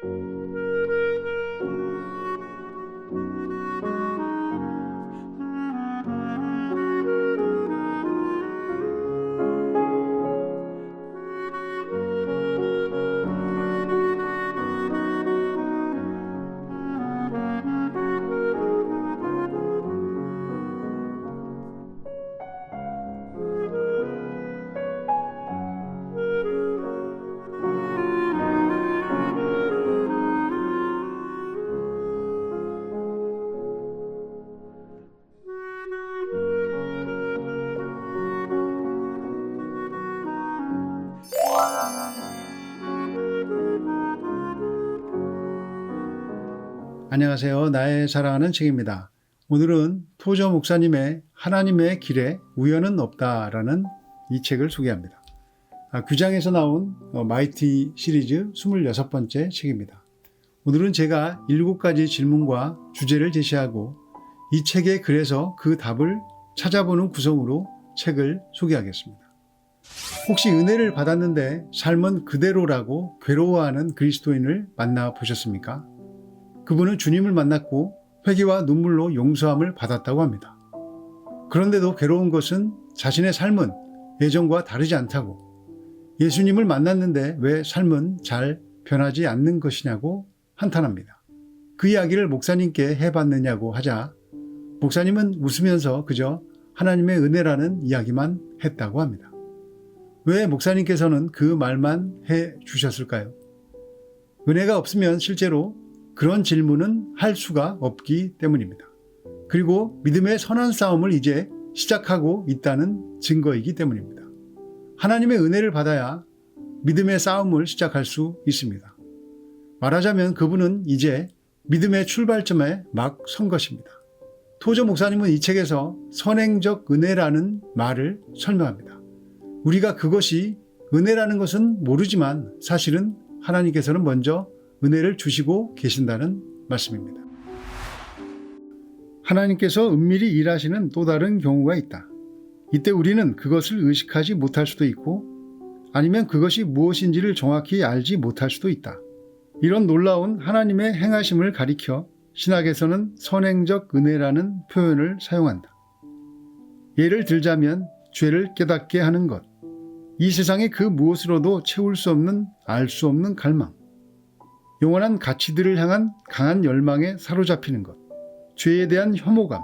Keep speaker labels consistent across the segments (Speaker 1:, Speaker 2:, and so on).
Speaker 1: Thank you. 안녕하세요. 나의 사랑하는 책입니다. 오늘은 토저 목사님의 하나님의 길에 우연은 없다라는 이 책을 소개합니다. 아, 규장에서 나온 어, 마이티 시리즈 26번째 책입니다. 오늘은 제가 7가지 질문과 주제를 제시하고 이 책의 글에서 그 답을 찾아보는 구성으로 책을 소개하겠습니다. 혹시 은혜를 받았는데 삶은 그대로라고 괴로워하는 그리스도인을 만나 보셨습니까? 그분은 주님을 만났고 회개와 눈물로 용서함을 받았다고 합니다. 그런데도 괴로운 것은 자신의 삶은 예전과 다르지 않다고 예수님을 만났는데 왜 삶은 잘 변하지 않는 것이냐고 한탄합니다. 그 이야기를 목사님께 해봤느냐고 하자 목사님은 웃으면서 그저 하나님의 은혜라는 이야기만 했다고 합니다. 왜 목사님께서는 그 말만 해 주셨을까요? 은혜가 없으면 실제로 그런 질문은 할 수가 없기 때문입니다. 그리고 믿음의 선한 싸움을 이제 시작하고 있다는 증거이기 때문입니다. 하나님의 은혜를 받아야 믿음의 싸움을 시작할 수 있습니다. 말하자면 그분은 이제 믿음의 출발점에 막 선 것입니다. 토저 목사님은 이 책에서 선행적 은혜라는 말을 설명합니다. 우리가 그것이 은혜라는 것은 모르지만 사실은 하나님께서는 먼저 은혜를 주시고 계신다는 말씀입니다. 하나님께서 은밀히 일하시는 또 다른 경우가 있다. 이때 우리는 그것을 의식하지 못할 수도 있고 아니면 그것이 무엇인지를 정확히 알지 못할 수도 있다. 이런 놀라운 하나님의 행하심을 가리켜 신학에서는 선행적 은혜라는 표현을 사용한다. 예를 들자면 죄를 깨닫게 하는 것. 이 세상의 그 무엇으로도 채울 수 없는 알 수 없는 갈망. 영원한 가치들을 향한 강한 열망에 사로잡히는 것, 죄에 대한 혐오감,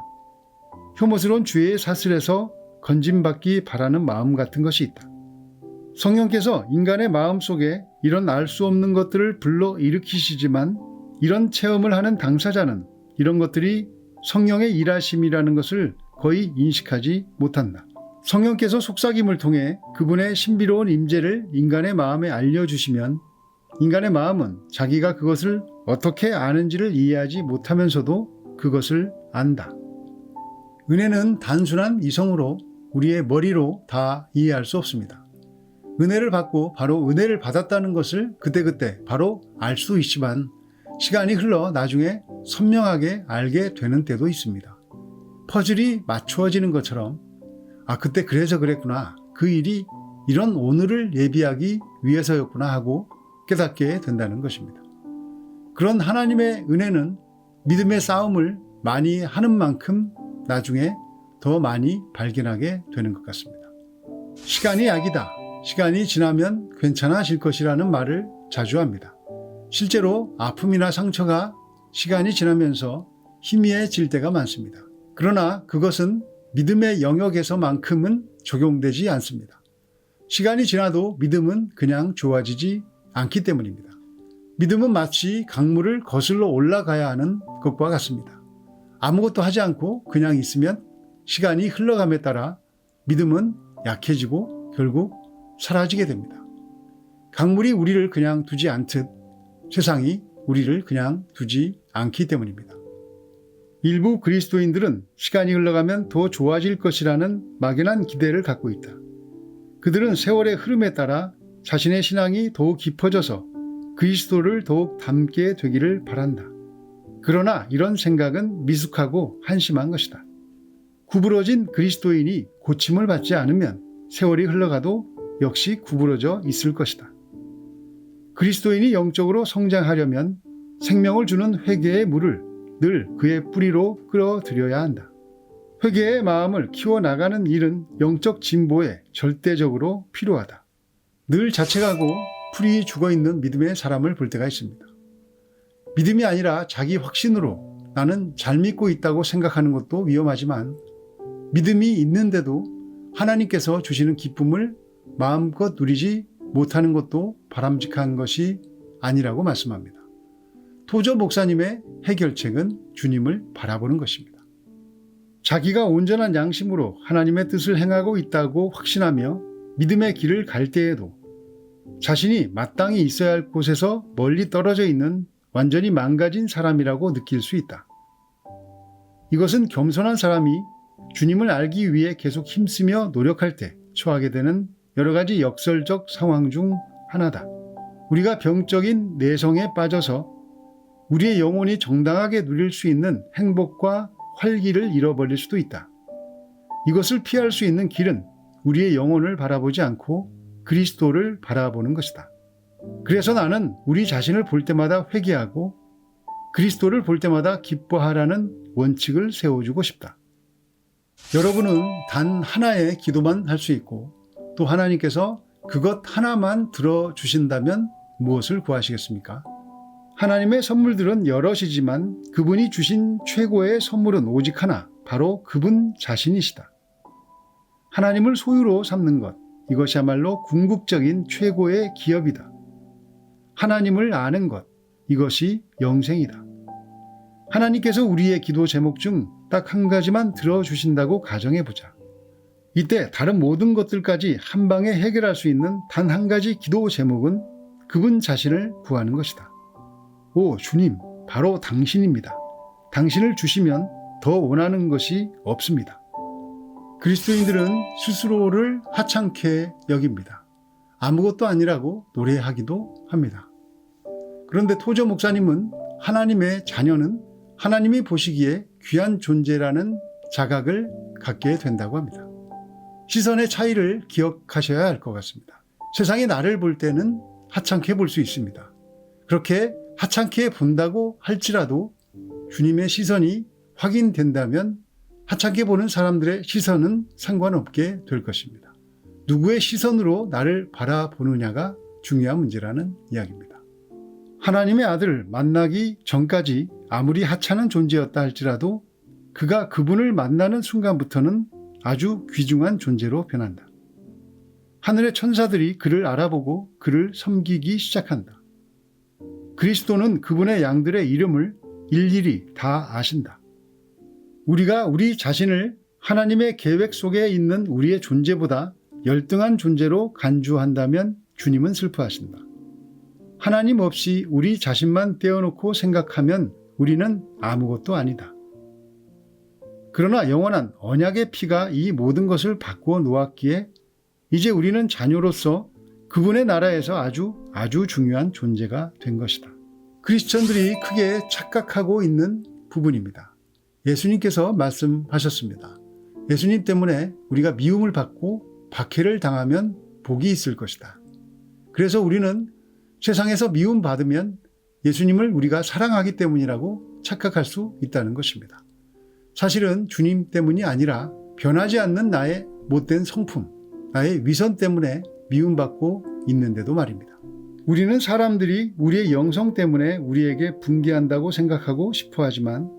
Speaker 1: 혐오스러운 죄의 사슬에서 건짐받기 바라는 마음 같은 것이 있다. 성령께서 인간의 마음 속에 이런 알 수 없는 것들을 불러 일으키시지만 이런 체험을 하는 당사자는 이런 것들이 성령의 일하심이라는 것을 거의 인식하지 못한다. 성령께서 속삭임을 통해 그분의 신비로운 임재를 인간의 마음에 알려주시면 인간의 마음은 자기가 그것을 어떻게 아는지를 이해하지 못하면서도 그것을 안다. 은혜는 단순한 이성으로 우리의 머리로 다 이해할 수 없습니다. 은혜를 받고 바로 은혜를 받았다는 것을 그때그때 바로 알 수 있지만 시간이 흘러 나중에 선명하게 알게 되는 때도 있습니다. 퍼즐이 맞추어지는 것처럼 아, 그때 그래서 그랬구나. 그 일이 이런 오늘을 예비하기 위해서였구나 하고 깨닫게 된다는 것입니다. 그런 하나님의 은혜는 믿음의 싸움을 많이 하는 만큼 나중에 더 많이 발견하게 되는 것 같습니다. 시간이 약이다. 시간이 지나면 괜찮아질 것이라는 말을 자주 합니다. 실제로 아픔이나 상처가 시간이 지나면서 희미해질 때가 많습니다. 그러나 그것은 믿음의 영역에서만큼은 적용되지 않습니다. 시간이 지나도 믿음은 그냥 좋아지지 않기 때문입니다. 믿음은 마치 강물을 거슬러 올라가야 하는 것과 같습니다. 아무것도 하지 않고 그냥 있으면 시간이 흘러감에 따라 믿음은 약해지고 결국 사라지게 됩니다. 강물이 우리를 그냥 두지 않듯 세상이 우리를 그냥 두지 않기 때문입니다. 일부 그리스도인들은 시간이 흘러가면 더 좋아질 것이라는 막연한 기대를 갖고 있다. 그들은 세월의 흐름에 따라 자신의 신앙이 더욱 깊어져서 그리스도를 더욱 닮게 되기를 바란다. 그러나 이런 생각은 미숙하고 한심한 것이다. 구부러진 그리스도인이 고침을 받지 않으면 세월이 흘러가도 역시 구부러져 있을 것이다. 그리스도인이 영적으로 성장하려면 생명을 주는 회개의 물을 늘 그의 뿌리로 끌어들여야 한다. 회개의 마음을 키워나가는 일은 영적 진보에 절대적으로 필요하다. 늘 자책하고 풀이 죽어 있는 믿음의 사람을 볼 때가 있습니다. 믿음이 아니라 자기 확신으로 나는 잘 믿고 있다고 생각하는 것도 위험하지만 믿음이 있는데도 하나님께서 주시는 기쁨을 마음껏 누리지 못하는 것도 바람직한 것이 아니라고 말씀합니다. 토저 목사님의 해결책은 주님을 바라보는 것입니다. 자기가 온전한 양심으로 하나님의 뜻을 행하고 있다고 확신하며 믿음의 길을 갈 때에도 자신이 마땅히 있어야 할 곳에서 멀리 떨어져 있는 완전히 망가진 사람이라고 느낄 수 있다. 이것은 겸손한 사람이 주님을 알기 위해 계속 힘쓰며 노력할 때 처하게 되는 여러 가지 역설적 상황 중 하나다. 우리가 병적인 내성에 빠져서 우리의 영혼이 정당하게 누릴 수 있는 행복과 활기를 잃어버릴 수도 있다. 이것을 피할 수 있는 길은 우리의 영혼을 바라보지 않고 그리스도를 바라보는 것이다. 그래서 나는 우리 자신을 볼 때마다 회개하고 그리스도를 볼 때마다 기뻐하라는 원칙을 세워주고 싶다. 여러분은 단 하나의 기도만 할 수 있고 또 하나님께서 그것 하나만 들어주신다면 무엇을 구하시겠습니까? 하나님의 선물들은 여럿이지만 그분이 주신 최고의 선물은 오직 하나, 바로 그분 자신이시다. 하나님을 소유로 삼는 것, 이것이야말로 궁극적인 최고의 기업이다. 하나님을 아는 것, 이것이 영생이다. 하나님께서 우리의 기도 제목 중 딱 한 가지만 들어주신다고 가정해 보자. 이때 다른 모든 것들까지 한 방에 해결할 수 있는 단 한 가지 기도 제목은 그분 자신을 구하는 것이다. 오, 주님, 바로 당신입니다. 당신을 주시면 더 원하는 것이 없습니다. 그리스도인들은 스스로를 하찮게 여깁니다. 아무것도 아니라고 노래하기도 합니다. 그런데 토저 목사님은 하나님의 자녀는 하나님이 보시기에 귀한 존재라는 자각을 갖게 된다고 합니다. 시선의 차이를 기억하셔야 할 것 같습니다. 세상이 나를 볼 때는 하찮게 볼 수 있습니다. 그렇게 하찮게 본다고 할지라도 주님의 시선이 확인된다면 하찮게 보는 사람들의 시선은 상관없게 될 것입니다. 누구의 시선으로 나를 바라보느냐가 중요한 문제라는 이야기입니다. 하나님의 아들 만나기 전까지 아무리 하찮은 존재였다 할지라도 그가 그분을 만나는 순간부터는 아주 귀중한 존재로 변한다. 하늘의 천사들이 그를 알아보고 그를 섬기기 시작한다. 그리스도는 그분의 양들의 이름을 일일이 다 아신다. 우리가 우리 자신을 하나님의 계획 속에 있는 우리의 존재보다 열등한 존재로 간주한다면 주님은 슬퍼하신다. 하나님 없이 우리 자신만 떼어놓고 생각하면 우리는 아무것도 아니다. 그러나 영원한 언약의 피가 이 모든 것을 바꾸어 놓았기에 이제 우리는 자녀로서 그분의 나라에서 아주 아주 중요한 존재가 된 것이다. 크리스천들이 크게 착각하고 있는 부분입니다. 예수님께서 말씀하셨습니다. 예수님 때문에 우리가 미움을 받고 박해를 당하면 복이 있을 것이다. 그래서 우리는 세상에서 미움 받으면 예수님을 우리가 사랑하기 때문이라고 착각할 수 있다는 것입니다. 사실은 주님 때문이 아니라 변하지 않는 나의 못된 성품, 나의 위선 때문에 미움받고 있는데도 말입니다. 우리는 사람들이 우리의 영성 때문에 우리에게 분개한다고 생각하고 싶어 하지만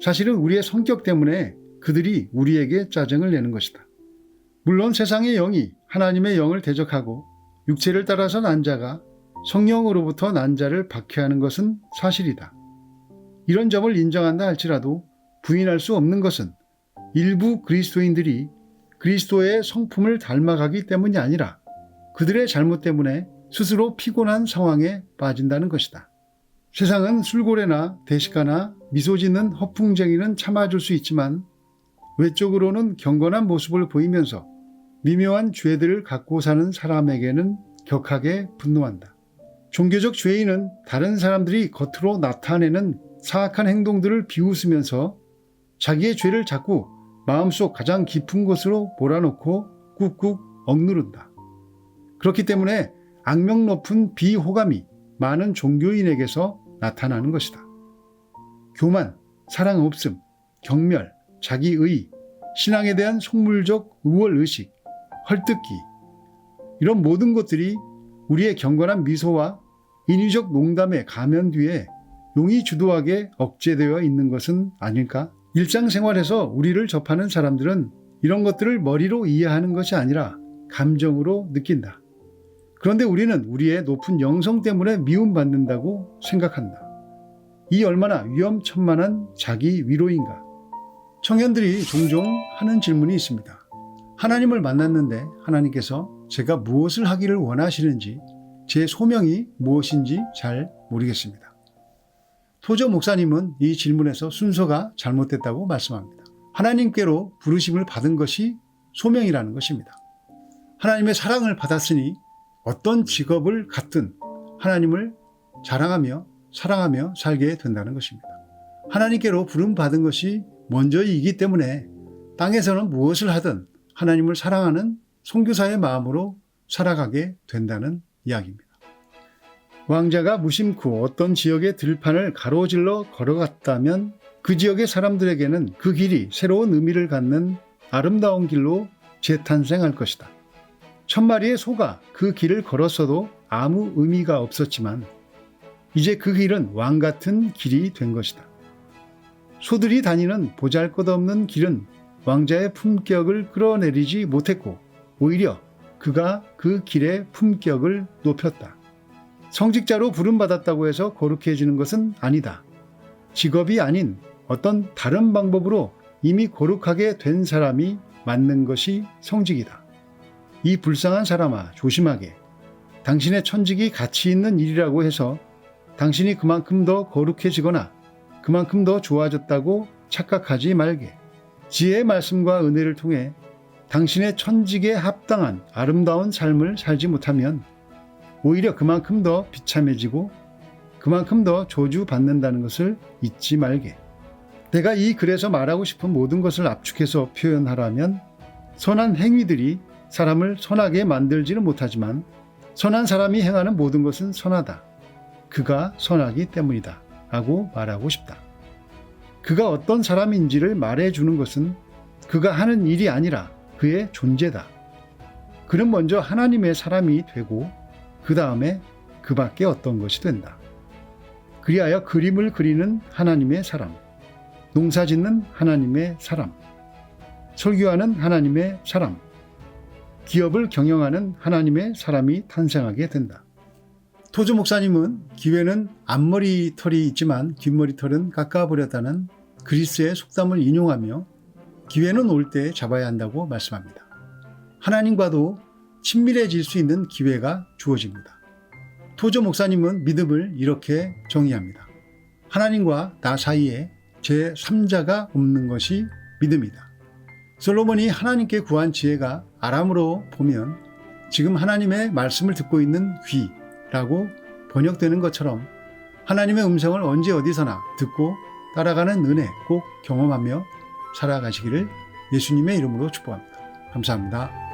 Speaker 1: 사실은 우리의 성격 때문에 그들이 우리에게 짜증을 내는 것이다. 물론 세상의 영이 하나님의 영을 대적하고 육체를 따라서 난 자가 성령으로부터 난 자를 박해하는 것은 사실이다. 이런 점을 인정한다 할지라도 부인할 수 없는 것은 일부 그리스도인들이 그리스도의 성품을 닮아가기 때문이 아니라 그들의 잘못 때문에 스스로 피곤한 상황에 빠진다는 것이다. 세상은 술고래나 대식가나 미소 짓는 허풍쟁이는 참아줄 수 있지만 외적으로는 경건한 모습을 보이면서 미묘한 죄들을 갖고 사는 사람에게는 격하게 분노한다. 종교적 죄인은 다른 사람들이 겉으로 나타내는 사악한 행동들을 비웃으면서 자기의 죄를 자꾸 마음속 가장 깊은 곳으로 몰아넣고 꾹꾹 억누른다. 그렇기 때문에 악명 높은 비호감이 많은 종교인에게서 나타나는 것이다. 교만, 사랑 없음, 경멸, 자기의, 신앙에 대한 속물적 우월의식, 헐뜯기, 이런 모든 것들이 우리의 경건한 미소와 인위적 농담의 가면 뒤에 용이 주도하게 억제되어 있는 것은 아닐까? 일상생활에서 우리를 접하는 사람들은 이런 것들을 머리로 이해하는 것이 아니라 감정으로 느낀다. 그런데 우리는 우리의 높은 영성 때문에 미움받는다고 생각한다. 이 얼마나 위험천만한 자기 위로인가. 청년들이 종종 하는 질문이 있습니다. 하나님을 만났는데 하나님께서 제가 무엇을 하기를 원하시는지 제 소명이 무엇인지 잘 모르겠습니다. 토저 목사님은 이 질문에서 순서가 잘못됐다고 말씀합니다. 하나님께로 부르심을 받은 것이 소명이라는 것입니다. 하나님의 사랑을 받았으니 어떤 직업을 갖든 하나님을 자랑하며 사랑하며 살게 된다는 것입니다. 하나님께로 부름 받은 것이 먼저이기 때문에 땅에서는 무엇을 하든 하나님을 사랑하는 선교사의 마음으로 살아가게 된다는 이야기입니다. 왕자가 무심코 어떤 지역의 들판을 가로질러 걸어갔다면 그 지역의 사람들에게는 그 길이 새로운 의미를 갖는 아름다운 길로 재탄생할 것이다. 천 마리의 소가 그 길을 걸었어도 아무 의미가 없었지만 이제 그 길은 왕 같은 길이 된 것이다. 소들이 다니는 보잘 것 없는 길은 왕자의 품격을 끌어내리지 못했고 오히려 그가 그 길의 품격을 높였다. 성직자로 부름받았다고 해서 거룩해지는 것은 아니다. 직업이 아닌 어떤 다른 방법으로 이미 거룩하게 된 사람이 맞는 것이 성직이다. 이 불쌍한 사람아 조심하게. 당신의 천직이 가치 있는 일이라고 해서 당신이 그만큼 더 거룩해지거나 그만큼 더 좋아졌다고 착각하지 말게. 지혜의 말씀과 은혜를 통해 당신의 천직에 합당한 아름다운 삶을 살지 못하면 오히려 그만큼 더 비참해지고 그만큼 더 저주받는다는 것을 잊지 말게. 내가 이 글에서 말하고 싶은 모든 것을 압축해서 표현하라면 선한 행위들이 사람을 선하게 만들지는 못하지만 선한 사람이 행하는 모든 것은 선하다. 그가 선하기 때문이다. 라고 말하고 싶다. 그가 어떤 사람인지를 말해주는 것은 그가 하는 일이 아니라 그의 존재다. 그는 먼저 하나님의 사람이 되고 그 다음에 그 밖에 어떤 것이 된다. 그리하여 그림을 그리는 하나님의 사람, 농사 짓는 하나님의 사람, 설교하는 하나님의 사람, 기업을 경영하는 하나님의 사람이 탄생하게 된다. 토조 목사님은 기회는 앞머리 털이 있지만 뒷머리 털은 깎아버렸다는 그리스의 속담을 인용하며 기회는 올 때 잡아야 한다고 말씀합니다. 하나님과도 친밀해질 수 있는 기회가 주어집니다. 토조 목사님은 믿음을 이렇게 정의합니다. 하나님과 나 사이에 제 3자가 없는 것이 믿음이다. 솔로몬이 하나님께 구한 지혜가 아람으로 보면 지금 하나님의 말씀을 듣고 있는 귀라고 번역되는 것처럼 하나님의 음성을 언제 어디서나 듣고 따라가는 은혜 꼭 경험하며 살아가시기를 예수님의 이름으로 축복합니다. 감사합니다.